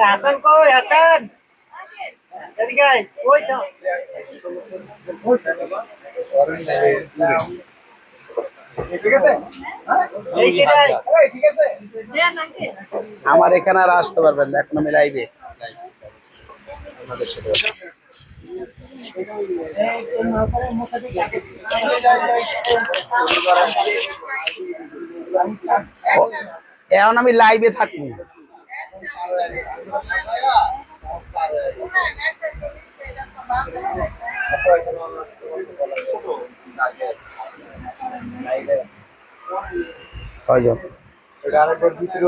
হাসান এদিকে আয় ওই তো ঠিক আছে এই সেটাই এই ঠিক আছে আমার এখানে আর আসতে পারবেন না এখন আমি লাইভে এখন আমি লাইভে থাকব। দিচ্ছে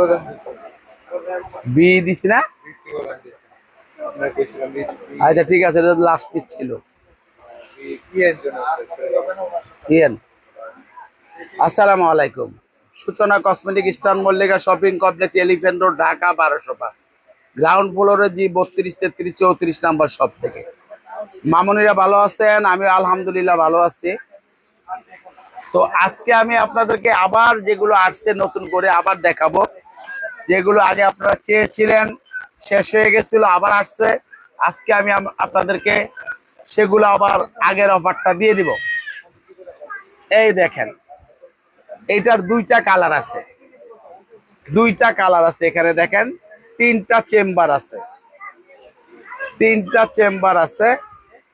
বি দিছি না? আচ্ছা ঠিক আছে এটা লাস্ট পিস ছিল। আসসালামু আলাইকুম। Suchana cosmetic star Mallika shopping complex Elephant Road Dhaka বারোশো পাঁচ গ্রাউন্ড ফ্লোরে জি বত্রিশ, তেত্রিশ, চৌত্রিশ নাম্বার সব থেকে। মামুনিরা ভালো আছেন? আমি আলহামদুলিল্লাহ ভালো আছি। তো আজকে আমি আপনাদেরকে আবার যেগুলো আসছে নতুন করে আবার দেখাবো। যেগুলো আগে আপনারা চেয়েছিলেন, শেষ হয়ে গেছিল, আবার আসছে। আজকে আমি আপনাদেরকে সেগুলো আবার আগের অফারটা দিয়ে দিব। এই দেখেন এইটার দুইটা কালার আছে। দুইটা কালার আছে এখানে দেখেন, তিনটা চেম্বার আছে। তিনটা চেম্বার আছে,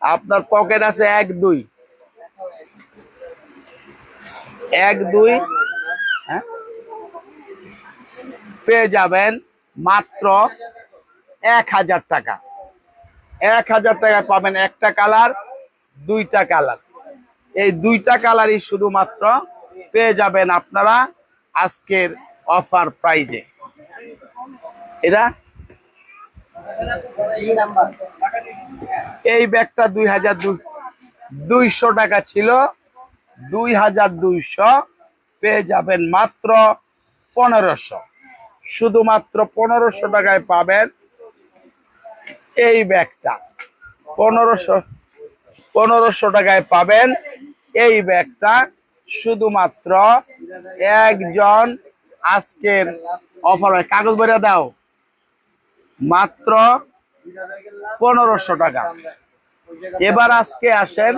আপনার পকেট আছে এক, দুই। এক, দুই হ্যাঁ? পেয়ে যাবেন মাত্র এক হাজার টাকা। এক হাজার টাকায় পাবেন একটা কালার, দুইটা কালার। এই দুইটা কালারই শুধুমাত্র পেয়ে যাবেন আপনারা আজকের অফার প্রাইজে। এটা? এই ব্যাগটা দুই হাজার দুইশো টাকা ছিল, দুই হাজার দুইশো পেয়ে যাবেন মাত্র পনেরোশো। শুধুমাত্র পনেরোশো টাকায় পাবেন এই ব্যাগটা। পনেরোশো পনেরোশো টাকায় পাবেন এই ব্যাগটা শুধুমাত্র একজন আজকের অফার হয়। কাগজ বেড়ে দাও। মাত্র পনেরোশো টাকা। এবার আজকে আসেন,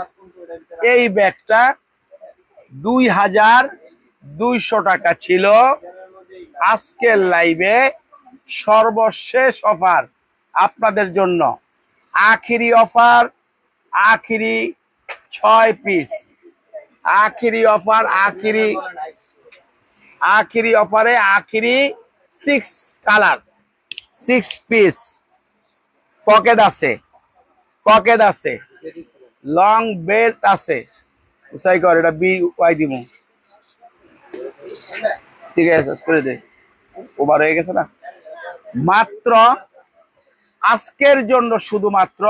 এই ব্যাগটা দুই হাজার দুইশো টাকা ছিল। আজকের লাইভে সর্বশেষ অফার আপনাদের জন্য। আখিরি অফার, আখিরি ছয় পিস। আখিরি অফার, আখিরি আখিরি অফারে আখিরি six colour six piece pocket আছে পকেট আছে লং বেল্ট আছে। উসাই কর এটা বি ওয়াই দিমু ঠিক আছে করে দে ওভার হয়ে গেছে না? মাত্র আজকের জন্য শুধুমাত্র।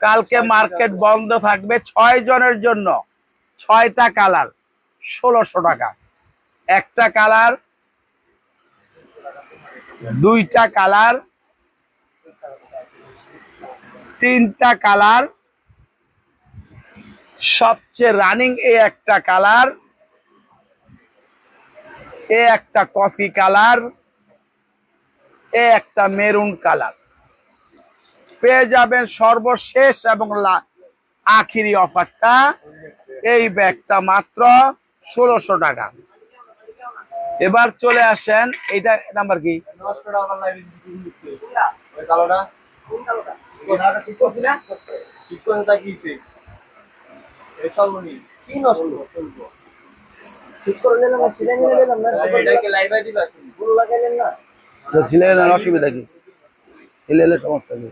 কালকে মার্কেট বন্ধ থাকবে ছয় জনের জন্য। ছয়টা কালার, ষোলোশো টাকা। একটা কালার, দুইটা কালার, তিনটা কালার, সবচেয়ে রানিং এ একটা কালার, এ একটা কফি কালার, এ একটা মেরুন কালার। পেয়ে যাবেন সর্বশেষ এবং আখিরি অফারটা এই ব্যাগটা মাত্র ষোলোশো টাকা। এবার চলে আসেন, এইটা নাম্বার কি? অসুবিধা কি? সমস্যা কি?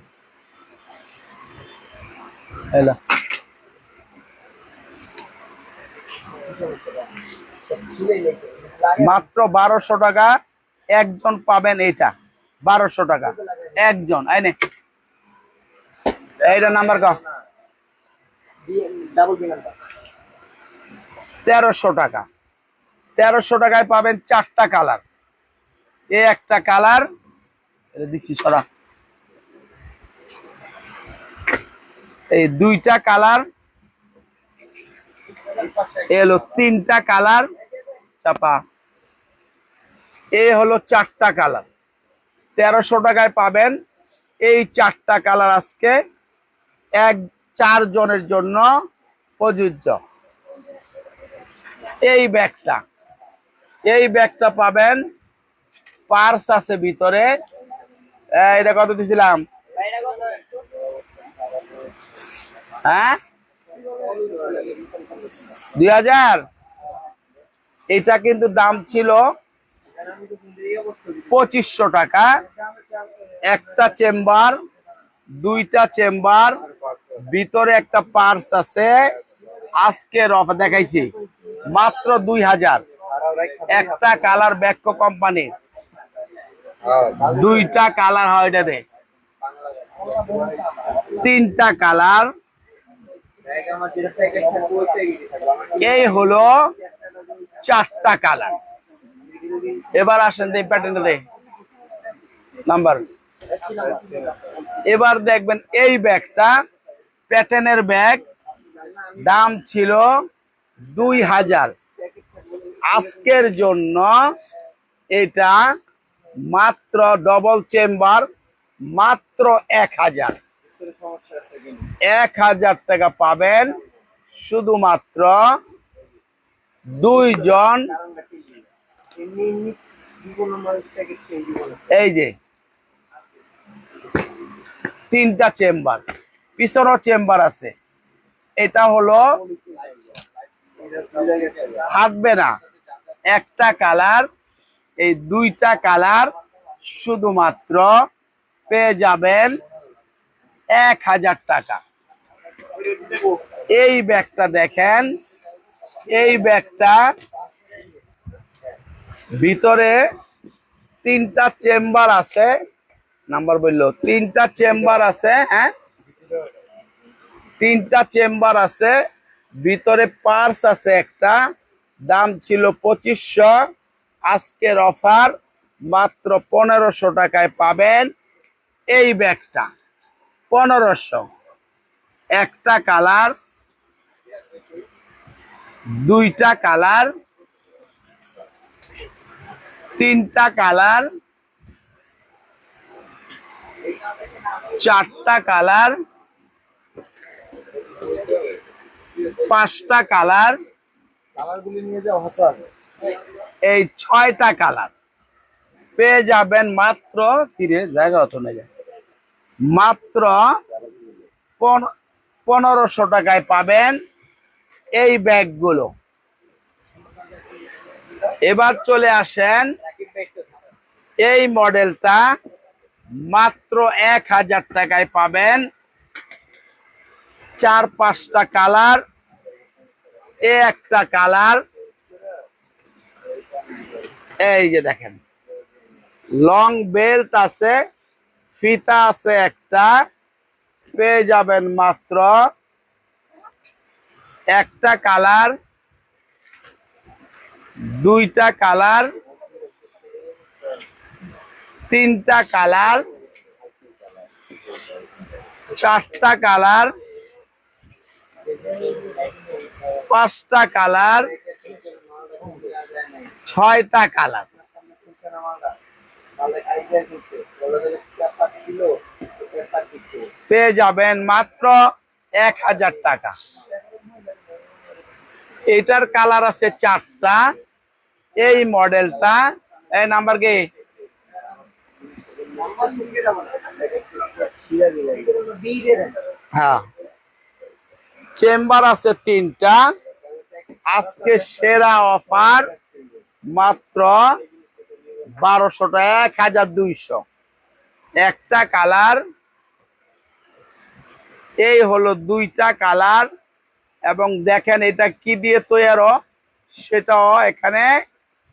মাত্র বারোশো টাকা। একজন পাবেন এটা বারোশো টাকা। একজন। আইনে এইটা নাম্বার ক তেরোশো টাকা। তেরোশো টাকায় পাবেন চারটা কালার। এ একটা কালার। দিচ্ছি, সরা। এই দুইটা কালার এলো তিনটা কালার চাপা। এ হলো চারটা কালার। তেরোশো টাকায় পাবেন। এই চারটা কালার আজকে এক চার জনের জন্য প্রযোজ্য। এই ব্যাগটা এই ব্যাগটা পাবেন পার্স আছে ভিতরে। এটা কত দিছিলাম? হ্যাঁ? দুই হাজার। এটা কিন্তু দাম ছিল পঁচিশশো টাকা। একটা চেম্বার, দুইটা চেম্বার, ভিতরে একটা পার্স আছে। আজকের অফার দেখাইছি, মাত্র দুই হাজার। একটা কালার ব্যাক্য কোম্পানি। দুইটা কালার হয় এটাতে। তিনটা কালার। এই হলো চারটা কালার। এবার আসেন এই প্যাটার্নটা দে নাম্বার এবার দেখবেন এই ব্যাগটা প্যাটার্নের ব্যাগ, দাম ছিল দুই হাজার। আজকের জন্য এটা মাত্র ডবল চেম্বার মাত্র এক হাজার। এক হাজার টাকা পাবেন শুধুমাত্র দুইজন এই যে তিনটা চেম্বার, পিছনও চেম্বার আছে। এটা হলো হাঁটবে না। একটা কালার, এই দুইটা কালার শুধুমাত্র পেয়ে যাবেন এক হাজার টাকা। এই ব্যাগটা দেখেন, এই ব্যাগটা ভিতরে তিনটা চেম্বার আছে। নাম্বার বলল, তিনটা চেম্বার আছে হ্যাঁ? তিনটা চেম্বার আছে, ভিতরে পার্স আছে একটা, দাম ছিল পঁচিশশো। আজকের অফার মাত্র পনেরোশো টাকায় পাবেন এই ব্যাগটা। পনেরোশো। একটা কালার দুইটা কালার তিনটা কালার চারটা কালার পাঁচটা কালার এই ছয়টা কালার। পেয়ে যাবেন মাত্র কিরে জায়গা অত নেই। মাত্র পন- পনেরোশো টাকায় পাবেন এই ব্যাগগুলো। এবার চলে আসেন এই মডেলটা, মাত্র এক হাজার টাকায় পাবেন। চার পাঁচটা কালার, এ একটা কালার। এই যে দেখেন, লং বেল্ট আছে ফিতা আছে একটা, পেয়ে যাবেন মাত্র একটা কালার, দুইটা কালার, তিনটা কালার, চারটা কালার, পাঁচটা কালার, ছয়টা কালার। পেয়ে যাবেন মাত্র এক হাজার টাকা। এটার কালার আছে চারটা। এই মডেলটা এই নাম্বার কি হ্যাঁ। চেম্বার আছে তিনটা। আজকে সেরা অফার মাত্র বারোশো টাকা এক হাজার দুইশো। একটা কালার, এই হলো দুইটা কালার, এবং দেখেন এটা কি দিয়ে তৈরি সেটাও এখানে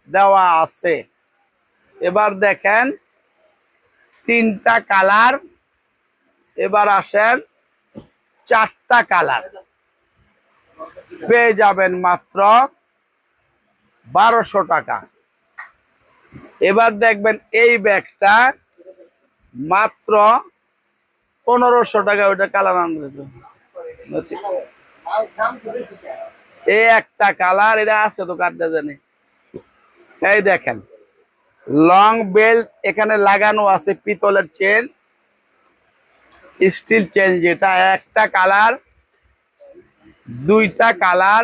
দেওয়া আছে। এবার দেখেন, তিনটা কালার, এবার আসেন, চারটা কালার। পেয়ে যাবেন মাত্র বারোশো টাকা। এবার দেখবেন এই ব্যাগটা মাত্র পনেরোশো টাকা ওইটা কালার আনবে এই একটা কালার, এটা আছে তো কাটতে জানি এই দেখেন লং বেল্ট এখানে লাগানো আছে পিতলের চেন স্টিল চেন যেটা, একটা কালার, দুইটা কালার,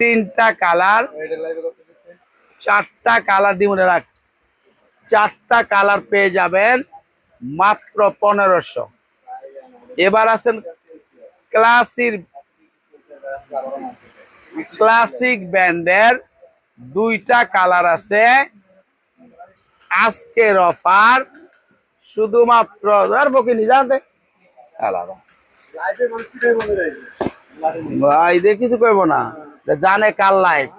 তিনটা কালার, চারটা কালার দিমনে রাখ চারটা কালার পেয়ে যাবেন মাত্র পনেরোশো। এবার আছেন ক্লাসির, ক্লাসিক ব্যান্ডের দুইটা কালার আছে। আজকের অফার শুধুমাত্র আর বকিনি জানতে? আলাদা। ভাই, দেখি তো কইব না। জানে কার লাইফ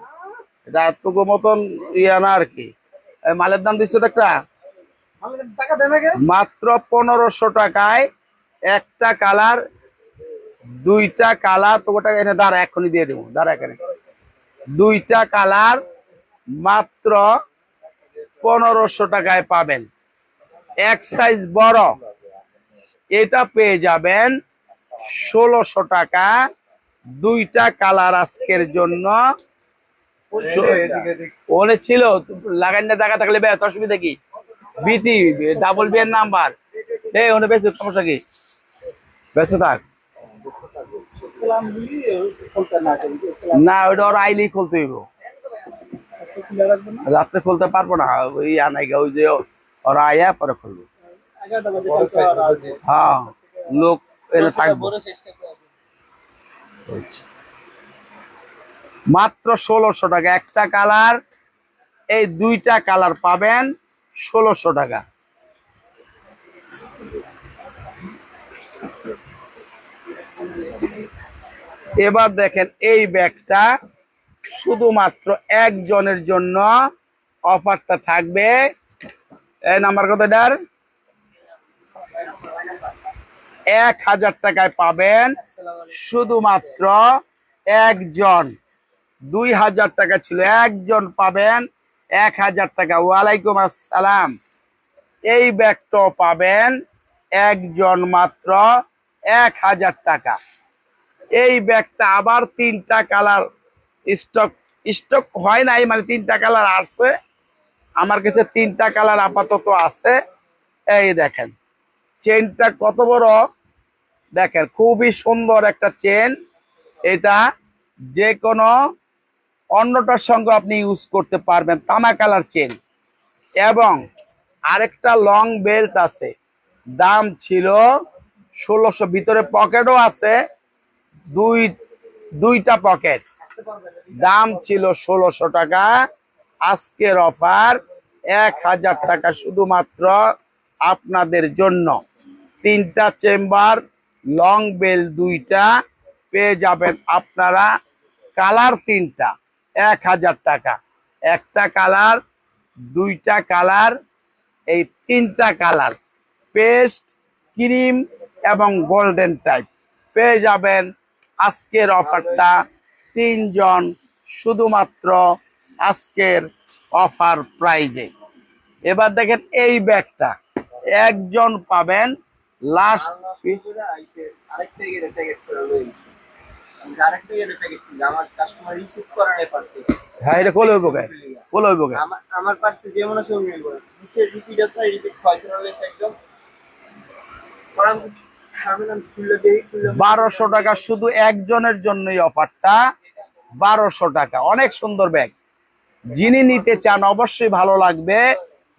এটা এতগো মতন ইয়া না আর কি। মালের দাম দিচ্ছে তো একটা? মাত্র পনেরোশো টাকায় একটা কালার দুইটা কালার তো ওটা এনে দাঁড়া এখনই দিয়ে দেবো দাঁড়া এখানে। দুইটা কালার মাত্র পনেরোশো টাকায় পাবেন। এক সাইজ বড়। এটা পেয়ে যাবেন ষোলোশো টাকা। দুইটা কালার আজকের জন্য ওনে ছিল লাগাই না টাকা থাকলে বেশ অসুবিধা কি? বিটি ডাবল বি এর নাম্বার এই ওনে বেশ সমস্যা কি? বেঁচে থাক। না ওইটা ওর আইলেই খুলতে হইব। রাত্রে খুলতে পারব না ওই আনাইগা ওই যে ওরা আয়া পরে খুলবো। হ্যাঁ লোক এনে থাকব। মাত্র ষোলোশো টাকা। একটা কালার, এই দুইটা কালার পাবেন ষোলোশো টাকা। এবার দেখেন এই ব্যাগটা শুধুমাত্র একজনের জন্য অফারটা থাকবে। এই নাম্বার কত এটার? এক হাজার টাকায় পাবেন শুধুমাত্র একজন। দুই হাজার টাকা ছিল। একজন পাবেন এক হাজার টাকা। ওয়ালাইকুম আসসালাম। এই ব্যাগটাও পাবেন একজন মাত্র এক হাজার টাকা। এই ব্যাগটা আবার তিনটা কালার স্টক স্টক হয় নাই মানে তিনটা কালার আসছে। আমার কাছে তিনটা কালার আপাতত আছে। এই দেখেন, চেনটা কত বড়? দেখেন, খুবই সুন্দর একটা চেন। এটা যে কোনো অন্যটার সঙ্গে আপনি ইউজ করতে পারবেন তামা কালার চেন এবং আরেকটা লং বেল্ট আছে। দাম ছিল ষোলোশো, ভিতরে পকেটও আছে, দুই, দুইটা পকেট দাম ছিল ষোলোশো টাকা। আজকের অফার এক হাজার টাকা শুধুমাত্র আপনাদের জন্য। তিনটা চেম্বার লং বেল দুইটা। পেয়ে যাবেন আপনারা কালার তিনটা। এক হাজার টাকা। একটা কালার, দুইটা কালার, এই তিনটা কালার। পেস্ট, ক্রিম এবং গোল্ডেন টাইপ। পেয়ে যাবেন আজকের অফারটা তিনজন শুধুমাত্র আজকের অফার প্রাইজে। এবার দেখেন এই ব্যাগটা। একজন পাবেন লাস্ট হ্যাঁ এটা কোলে হইব কে? কোলে হইব কে? আমার আমার পার্সে যেমন আছে অমনি করে নিচে রিপিট আছে রিপিট হয়তো একদম। পরাম সামনে আমি খুললে দেই খুললে বারোশো টাকা শুধু একজনের জন্যই অফারটা। বারোশো টাকা অনেক সুন্দর ব্যাগ যিনি নিতে চান অবশ্যই ভালো লাগবে।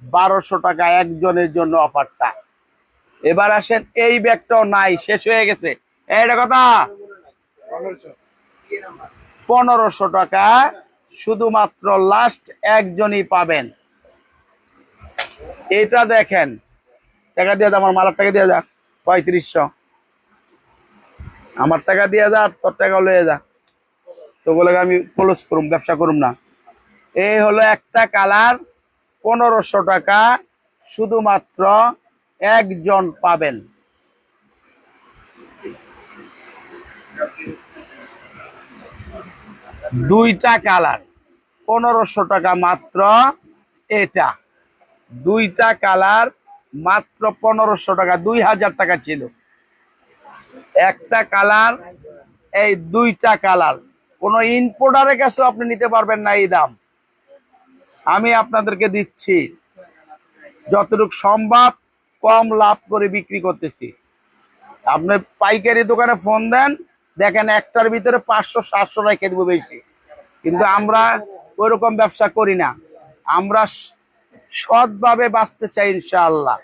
বারোশো টাকা একজনের জন্য অফারটা। এবার আসেন এই ব্যাগটাও নাই শেষ হয়ে গেছে। এটা কথা। পনেরোশো টাকা শুধুমাত্র লাস্ট একজনই পাবেন। এটা দেখেন। টাকা দিয়ে আমার মালার টাকা দিয়ে যা, পঁয়ত্রিশশো। আমার টাকা দিয়ে যা, তোর টাকা লয়ে যা। তো বলে আমি ক্লোজ করুম, ব্যবসা করুম না। এই হলো একটা কালার, পনেরোশো টাকা শুধুমাত্র একজন পাবেন। দুইটা কালার। পনেরোশো টাকা মাত্র এটা। দুইটা কালার মাত্র পনেরোশো টাকা, দুই হাজার টাকা ছিল। একটা কালার, এই দুইটা কালার। কোন ইনপোর্টারের কাছেও আপনি নিতে পারবেন না এই দাম। আমি আপনাদেরকে দিচ্ছি, যতটুকু সম্ভব কম লাভ করে বিক্রি করতেছি। আপনি পাইকারি দোকানে ফোন দেন দেখেন একটার ভিতরে পাঁচশো সাতশো রেখে দেবো বেশি। কিন্তু আমরা ওইরকম ব্যবসা করি না। আমরা সৎভাবে বাঁচতে চাই ইনশাআল্লাহ।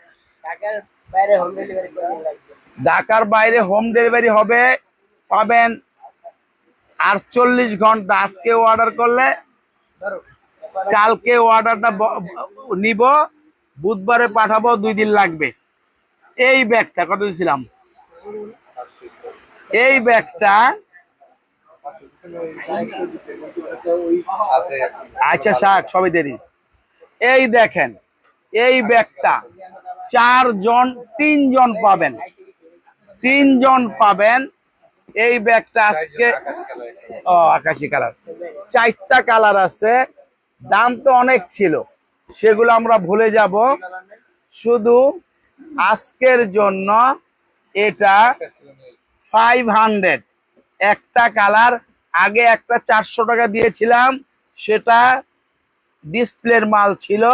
ঢাকার বাইরে হোম ডেলিভারি করে লাগবে ঢাকার বাইরে হোম ডেলিভারি হবে পাবেন আটচল্লিশ ঘণ্টা। আজকে অর্ডার করলে কালকে অর্ডারটা নিব বুধবারে পাঠাবো দুই দিন লাগবে। এই ব্যাগটা কত দিয়েছিলাম এই ব্যাগটা আচ্ছা শাক, সবই দেরি। এই দেখেন, এই ব্যাগটা চারজন, তিনজন পাবেন। তিনজন পাবেন। এই ব্যাগটা আজকে, ও, আকাশি কালার। চারটা কালার আছে। দাম তো অনেক ছিল। সেগুলো আমরা ভুলে যাব। শুধু আজকের জন্য এটা ফাইভ হান্ড্রেড একটা কালার। আগে একটা চারশো টাকা দিয়েছিলাম, সেটা ডিসপ্লের মাল ছিল,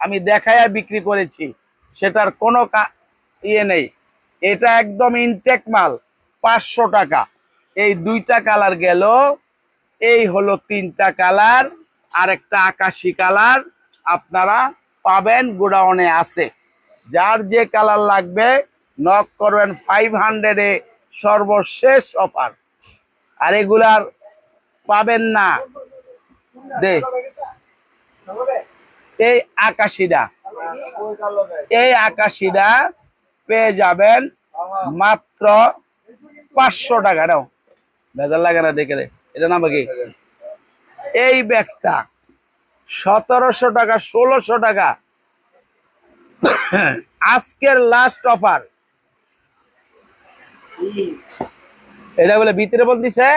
আমি দেখায়া বিক্রি করেছি। সেটার কোনো ইয়ে নেই। এটা একদম ইনটেক মাল, পাঁচশো টাকা। এই দুইটা কালার গেল, এই হলো তিনটা কালার আর একটা আকাশি কালার, আপনারা পাবেন, গোডাউনে আছে। যার যে কালার লাগবে, নক করবেন ফাইভ হান্ড্রেডে সর্বশেষ অফার। আর এগুলার পাবেন না। দে। এই আকাশিটা এই আকাশিটা পেয়ে যাবেন মাত্র পাঁচশো টাকা। নাও। ভেজাল লাগে না দেখে এটা নাম কি? এই ব্যাগটা সতেরোশো টাকা, ষোলোশো টাকা। আজকের লাস্ট অফার এটা বলে ভিতরে বলতিছে?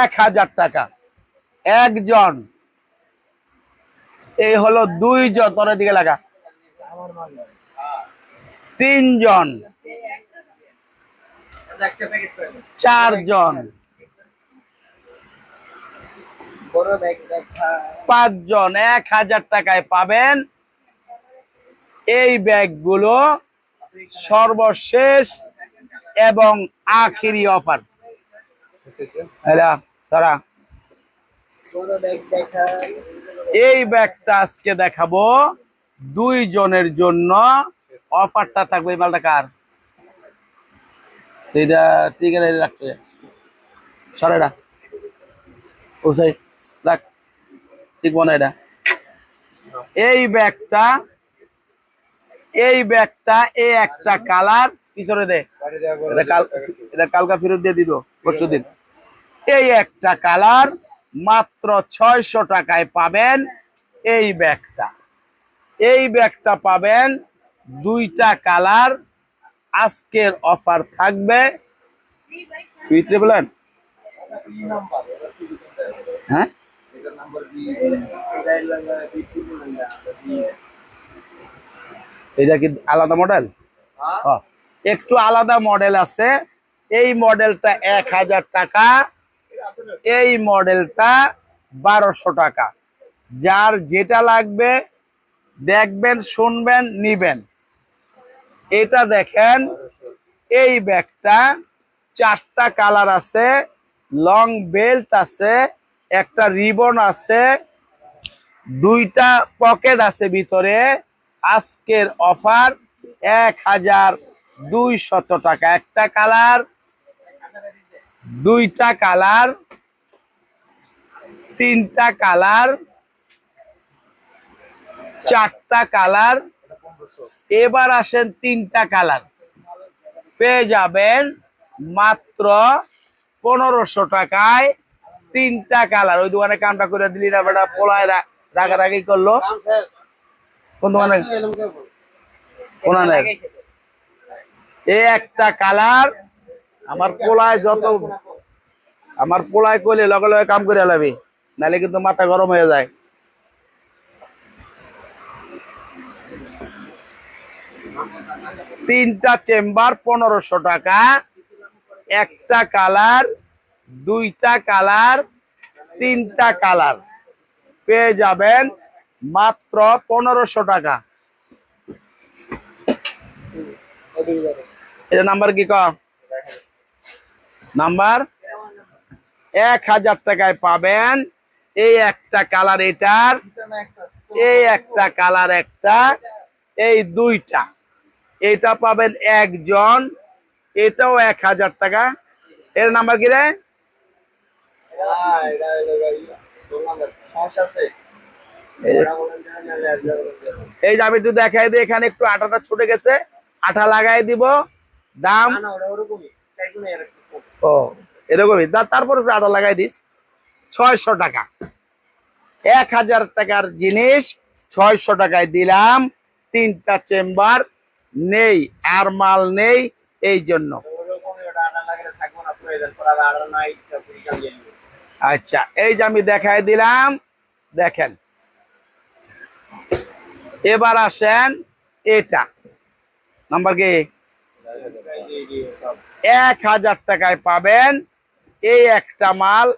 এক হাজার টাকা। একজন। এই হলো দুইজন। তোর দিকে লাগা। তিনজন। চারজন। ব্যাগ পাঁচজন। এক হাজার টাকায় পাবেন এই ব্যাগগুলো। সর্বশেষ এবং আখিরি অফার। তারা। এই ব্যাগটা আজকে দেখাবো দুই জনের জন্য। অফারটা থাকবে মালটা কার? এটা। ঠিক আছে এটা। এই ব্যাগটা এই ব্যাগটা, এই একটা কালার, পিছনে দে। এটা কালকা ফেরত দিয়ে দিত পরশু দিন। এই একটা কালার, মাত্র ছয়শো টাকায় পাবেন এই ব্যাগটা। এই ব্যাগটা পাবেন দুইটা কালার, আজকের অফার থাকবে। হ্যাঁ? এটা কি আলাদা মডেল হ্যাঁ, একটু আলাদা মডেল আছে। এই মডেলটা এক হাজার টাকা এই মডেলটা বারোশো টাকা। যার যেটা লাগবে দেখবেন শুনবেন নিবেন। এটা দেখেন এই ব্যাগটা চারটা কালার আছে লং বেল্ট আছে একটা রিবন আছে দুইটা পকেট আছে ভিতরে। আজকের অফার এক হাজার দুই শত টাকা। একটা কালার, দুইটা কালার, তিনটা কালার, চারটা কালার। এবার আসেন তিনটা কালার। পেয়ে যাবেন মাত্র পনেরোশো টাকায় তিনটা কালার। ওই দোকানে কামটা করে দিলি না বেটা, পোলায় রাগারাগি করল। কোন দোকানে কোনানের এই একটা কালার আমার পোলায় যত আমার পোলায় কইলে লগে লগে কাম করে লাবি নাহলে কিন্তু মাথা গরম হয়ে যায়। তিনটা চেম্বার পনেরোশো টাকা একটা কালার দুইটা কালার তিনটা কালার। পেয়ে যাবেন মাত্র পনেরোশো টাকা। এটা নাম্বার কি ক? নাম্বার? এক হাজার টাকায় পাবেন। এই একটা কালার এটার, এই একটা কালার একটা, এই দুইটা। এটা পাবেন একজন, এটাও এক হাজার টাকা। এর নাম্বার কি রে? এই যে আমি একটু দেখাই দিই এখানে একটু আটাটা ছুটে গেছে। আঠা লাগাই দিব। দাম? ও এরকমই। তারপর একটু আটা লাগাই দিস। ছয়শো টাকা। এক হাজার টাকার জিনিস ছয়শো টাকায় দিলাম। তিনটা চেম্বার নেই আর মাল নেই এই জন্য। আচ্ছা এই যে আমি দেখাই দিলাম। দেখেন এবার আসেন এটা। নাম্বার কি? এক হাজার টাকায় পাবেন। এই একটা মাল,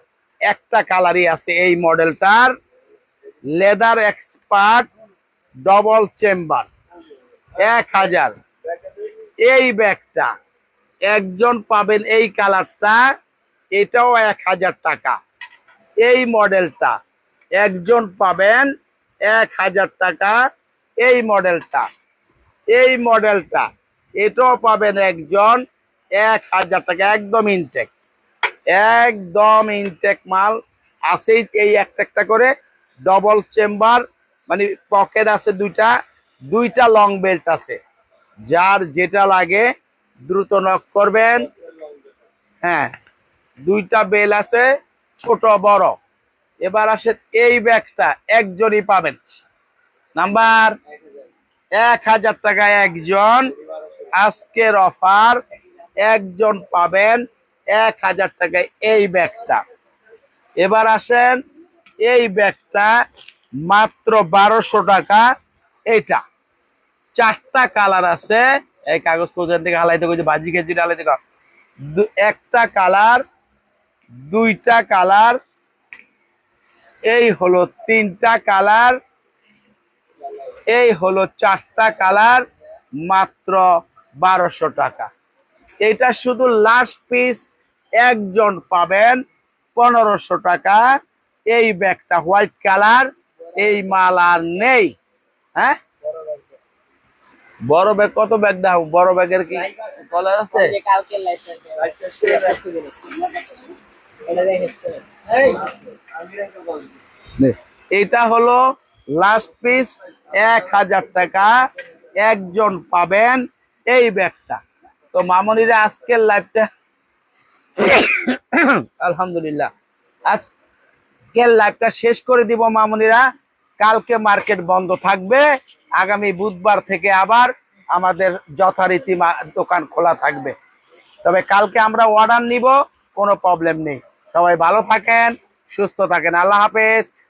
একটা কালারই আছে এই মডেলটার। Leather expert, double chamber. এক হাজার। এই ব্যাগটা, একজন পাবেন এই কালারটা, এটাও এক হাজার টাকা। এই মডেলটা, একজন পাবেন এক হাজার টাকা এই মডেলটা। এই মডেলটা, এটাও পাবেন একজন এক হাজার টাকা, একদম ইনটেক। একদম ইনটেক মাল, আছেই এই একটা একটা করে ডবল চেম্বার মানে পকেট আছে দুইটা দুইটা লং বেল্ট আছে। যার যেটা লাগে দ্রুত নক করবেন। হ্যাঁ দুইটা বেল আছে, ছোট বড়। এবার আসেন এই ব্যাগটা একজনই পাবেন। নাম্বার এক হাজার টাকা একজন। আজকের অফার একজন পাবেন এক হাজার টাকায় এই ব্যাগটা। এবার আসেন এই ব্যাগটা মাত্র বারোশো টাকা। এইটা চারটা কালার আছে। এই কাগজ কোচার থেকে হালাইতে কইছে, বাজি কেজি হালাইতে একটা কালার, দুইটা কালার এই হলো তিনটা কালার। এই হলো চারটা কালার মাত্র বারোশো টাকা। এটা শুধু লাস্ট পিস একজন পাবেন পনেরোশো টাকা। এই ব্যাগটা হোয়াইট কালার এই মাল আর নেই। হ্যাঁ? বড় ব্যাগ কত ব্যাগ দাও? বড় ব্যাগের কি কলার আছে? এটা। এটা হলো লাস্ট পিস এক হাজার টাকা। একজন পাবেন এই ব্যাগটা। তো মামনিরা আজকের লাইভটা আলহামদুলিল্লাহ। আজকের লাইভটা শেষ করে দিব মামনিরা। কালকে মার্কেট বন্ধ থাকবে। আগামী বুধবার থেকে আবার আমাদের যথারীতি দোকান খোলা থাকবে। তবে কালকে আমরা অর্ডার নিব, কোনো প্রবলেম নেই। সবাই ভালো থাকেন, সুস্থ থাকেন। আল্লাহ হাফেজ।